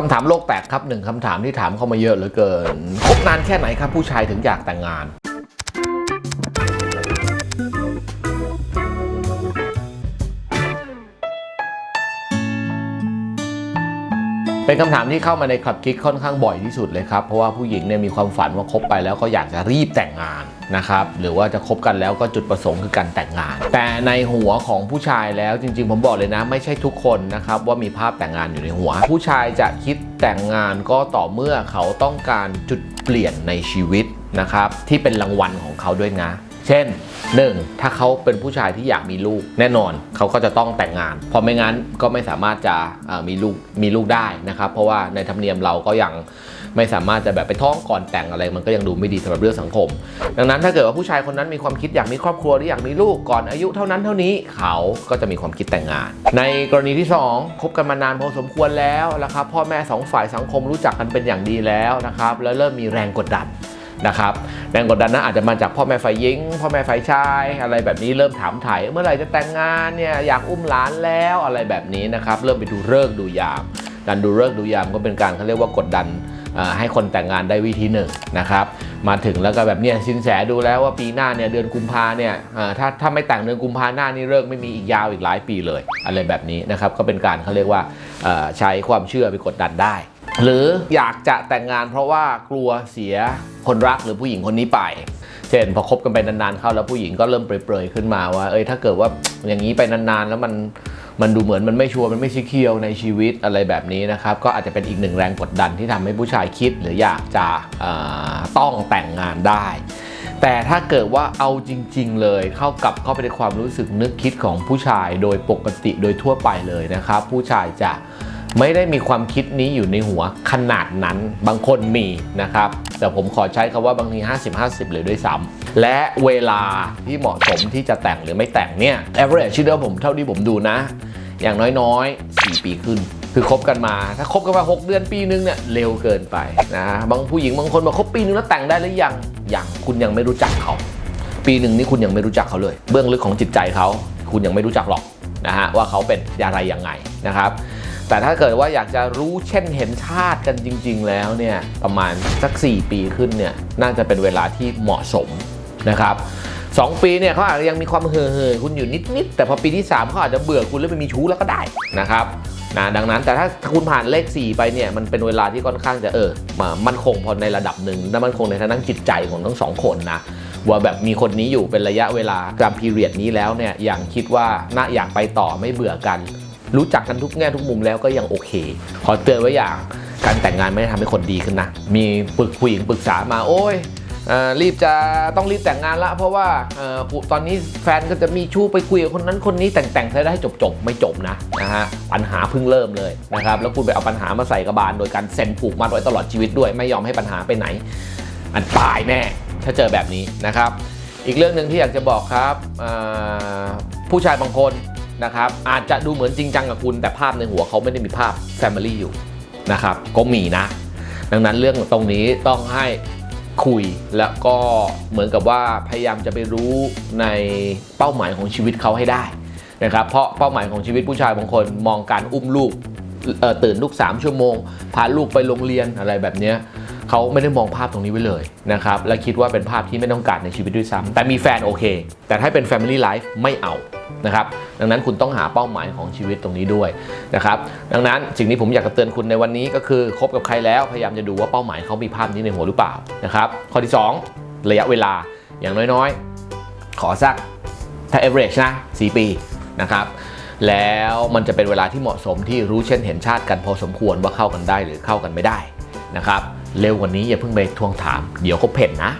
คำถามโลกแตกครับหนึ่งคำถามที่ถามเข้ามาเยอะเหลือเกินคบนานแค่ไหนครับผู้ชายถึงอยากแต่งงาน เป็นคำถามที่เข้ามาในคลับคิกค่อนข้างบ่อยที่สุดเลยครับ เพราะว่าผู้หญิงเนี่ยมีความฝันว่าคบไปแล้วก็อยากจะรีบแต่งงานนะครับ หรือว่าจะคบกันแล้วก็จุดประสงค์คือการแต่งงาน แต่ในหัวของผู้ชายแล้วจริง ๆ ผมบอกเลยนะ ไม่ใช่ทุกคนนะครับว่ามีภาพแต่งงานอยู่ในหัว ผู้ชายจะคิดแต่งงานก็ต่อเมื่อเขาต้องการจุดเปลี่ยนในชีวิตนะครับที่เป็นรางวัลของเขาด้วยนะ เช่น 1. ถ้าเขาเป็นผู้ชายที่อยากมีลูกแน่นอนเขาก็จะต้องแต่งงาน เพราะไม่งั้นก็ไม่สามารถจะมีลูกมีลูกได้นะครับ เพราะว่าในธรรมเนียมเราก็ยังไม่สามารถจะแบบไปท้องก่อนแต่งอะไร มันก็ยังดูไม่ดีสำหรับเรื่องสังคม ดังนั้นถ้าเกิดว่าผู้ชายคนนั้นมีความคิดอยากมีครอบครัวหรืออยากมีลูกก่อนอายุเท่านั้นเท่านี้เขาก็จะมีความคิดแต่งงาน ในกรณีที่ 2คบกันมานานพอสมควรแล้วนะครับพ่อแม่สองฝ่ายสังคมรู้จักกันเป็นอย่างดีแล้วนะครับแล้วเริ่มมีแรงกดดัน นะครับแรงกดดันนั้นอาจจะมาจากพ่อแม่ฝ่ายหญิง พ่อแม่ฝ่ายชาย อะไรแบบนี้เริ่มถามถ่ายเมื่อไหร่จะแต่งงานเนี่ยอยากอุ้มหลานแล้วอะไรแบบนี้นะครับเริ่มไปดูเลิกดูยามดันดูเลิกดูยามก็เป็นการเขาเรียกว่ากดดันให้คนแต่งงานได้วิธีหนึ่งนะครับ มาถึงแล้วก็แบบเนี้ยสินแสดูแล้วว่าปีหน้าเนี่ยเดือนกุมภาเนี่ยถ้าถ้าไม่แต่งเดือนกุมภาหน้านี่เลิกไม่มีอีกยาวอีกหลายปีเลย อะไรแบบนี้นะครับก็เป็นการเขาเรียกว่าใช้ความเชื่อไปกดดันได้ หรืออยากจะแต่งงานเพราะว่ากลัวเสียคนรักหรือผู้หญิงคนนี้ไป เช่นพอคบกันไปนานๆเข้าแล้วผู้หญิงก็เริ่มเปรยๆขึ้นมาว่า เอ้ยถ้าเกิดว่าอย่างนี้ไปนานๆ แล้วมันมันดูเหมือนมันไม่ชัวร์มันไม่ซิเคียวในชีวิตอะไรแบบนี้นะครับ ก็อาจจะเป็นอีกหนึ่งแรงกดดันที่ทำให้ผู้ชายคิดหรืออยากจะต้องแต่งงานได้ แต่ถ้าเกิดว่าเอาจริง ๆ เลยเข้ากับเข้าไปในความรู้สึกนึกคิดของผู้ชายโดยปกติโดยทั่วไปเลยนะครับ ผู้ชายจะ ไม่ได้มีความคิดนี้อยู่ในหัวขนาดนั้นบางคนมีนะครับ แต่ผมขอใช้คำว่าบางที 50-50 เลยด้วยซ้ำและเวลาที่เหมาะสมที่จะแต่งหรือไม่แต่งเนี่ย average ชื่อเดิมผมเท่าที่ผมดูนะ อย่างน้อยๆ 4 ปีขึ้น คือคบกันมา ถ้าคบกันมา 6 เดือนปีนึงเนี่ยเร็วเกินไปนะบางผู้หญิงบางคนบอกคบปีนึงแล้วแต่งได้หรือยังยังคุณยังไม่รู้จักเขา ปีหนึ่งนี่คุณยังไม่รู้จักเขาเลย เบื้องลึกของจิตใจเขา คุณยังไม่รู้จักหรอกนะฮะว่าเขาเป็นอะไรยังไงนะครับ แต่ถ้าเกิดว่าอยากจะรู้เช่นเห็นชาติกันจริง ๆ แล้วเนี่ยประมาณสัก 4 ปีขึ้นเนี่ยน่าจะเป็นเวลาที่เหมาะสมนะครับสองปีเนี่ยเขาอาจจะยังมีความเห่อเห่อๆคุณอยู่นิดๆแต่พอปีที่ 3เขาอาจจะเบื่อคุณแล้วไปมีชู้แล้วก็ได้นะครับนะดังนั้นแต่ถ้าคุณผ่านเลข 4 ไปเนี่ยมันเป็นเวลาที่ค่อนข้างจะเออมามันคงพอในระดับหนึ่งและมันคงในทางด้านจิตใจของทั้งสองคนนะว่าแบบมีคนนี้อยู่เป็นระยะเวลาตามพีเรียดนี้แล้วเนี่ยอย่างคิดว่าน่าอยากไปต่อไม่เบื่อกัน รู้จักกันทุกแง่ทุกมุมแล้วก็ยังโอเค ขอเตือนไว้อย่างการแต่งงานไม่ได้ทำให้คนดีขึ้นนะ มีปรึกผู้หญิงปรึกษามาโอ้ยรีบจะต้องรีบแต่งงานละ เพราะว่าออตอนนี้แฟนก็จะมีชู้ไปคุยกับคนนั้นคนนี้แต่งแต่งๆใช้ได้ให้จบๆไม่จบนะนะฮะปัญหาเพิ่งเริ่มเลยนะครับแล้วคุณไปเอาปัญหามาใส่กระบาล โดยการเซ็นผูกมัดไว้ตลอดชีวิตด้วย ไม่ยอมให้ปัญหาไปไหน อันตายแน่ถ้าเจอแบบนี้นะครับ อีกเรื่องหนึ่งที่อยากจะบอกครับผู้ชายบางคน นะครับอาจจะดูเหมือนจริงจังกับคุณ แต่ภาพในหัวเขาไม่ได้มีภาพ Family อยู่นะครับก็มีนะ ดังนั้นเรื่องตรงนี้ต้องให้คุยแล้วก็เหมือนกับว่าพยายามจะไปรู้ในเป้าหมายของชีวิตเขาให้ได้นะครับเพราะเป้าหมายของชีวิตผู้ชายบางคนมองการอุ้มลูกตื่นลูก 3 ชั่วโมง พาลูกไปโรงเรียนอะไรแบบนี้ เขาไม่ได้มองภาพตรงนี้ไว้เลยนะครับและคิดว่าเป็นภาพที่ไม่ต้องการในชีวิตด้วยซ้ำแต่มีแฟนโอเค แต่ถ้าเป็น Family Life ไม่เอานะครับดังนั้นคุณต้องหาเป้าหมายของชีวิตตรงนี้ด้วยนะครับดังนั้นสิ่งที่ผมอยากจะเตือนคุณในวันนี้ก็คือคบกับใครแล้วพยายามจะดูว่าเป้าหมายเขามีภาพนี้ในหัวหรือเปล่านะครับข้อที่ 2 ระยะเวลาอย่างน้อยๆ ขอสักถ้า average นะ 4 ปีนะครับแล้วมันจะเป็นเวลาที่เหมาะสมที่รู้เช่นเห็นชาติกันพอสมควรว่าเข้ากันได้หรือเข้ากันไม่ได้นะครับ เร็วกว่านี้อย่าเพิ่งไปทวงถาม เดี๋ยวเขาเผ็ดนะ